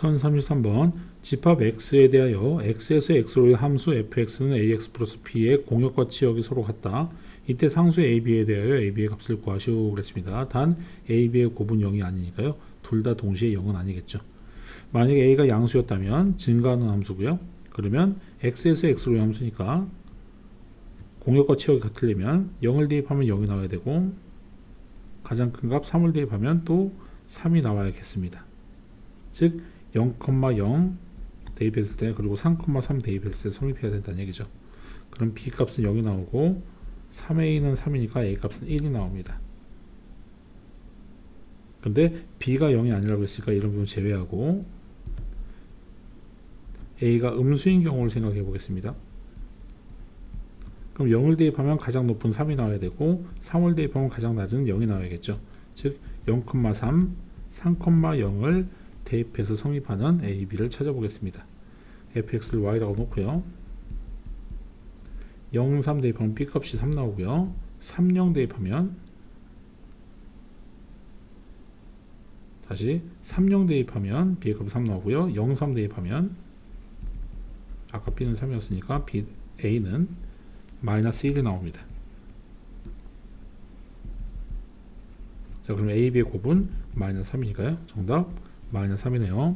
1033번 집합 x에 대하여 x에서 x로의 함수 fx는 ax 플러스 b의 공역과 치역이 서로 같다. 이때 상수 ab에 대하여 ab의 값을 구하시오 그랬습니다. 단 ab의 곱은 0이 아니니까요. 둘 다 동시에 0은 아니겠죠. 만약에 a가 양수였다면 증가하는 함수고요. 그러면 x에서 x로의 함수니까 공역과 치역이 같으려면 0을 대입하면 0이 나와야 되고 가장 큰 값 3을 대입하면 또 3이 나와야겠습니다. 즉 0,0 대입했을 때 그리고 3,3 대입했을 때 성립해야 된다는 얘기죠. 그럼 b 값은 0이 나오고 3a는 3이니까 a 값은 1이 나옵니다. 근데 b가 0이 아니라고 했으니까 이런 부분 제외하고 a가 음수인 경우를 생각해 보겠습니다. 그럼 0을 대입하면 가장 높은 3이 나와야 되고 3을 대입하면 가장 낮은 0이 나와야겠죠. 즉 0,3, 3,0을 대입해서 성립하는 a, b를 찾아보겠습니다. fx를 y라고 놓고요. 0, 3 대입하면 b 값이 3 나오고요. 3, 0 대입하면 다시 3, 0 대입하면 b의 값이 3 나오고요. 0, 3 대입하면 아까 b는 3이었으니까 b, a는 마이너스 1이 나옵니다. 자, 그럼 a, b의 곱은 마이너스 3이니까요. 정답 마이너스 3이네요.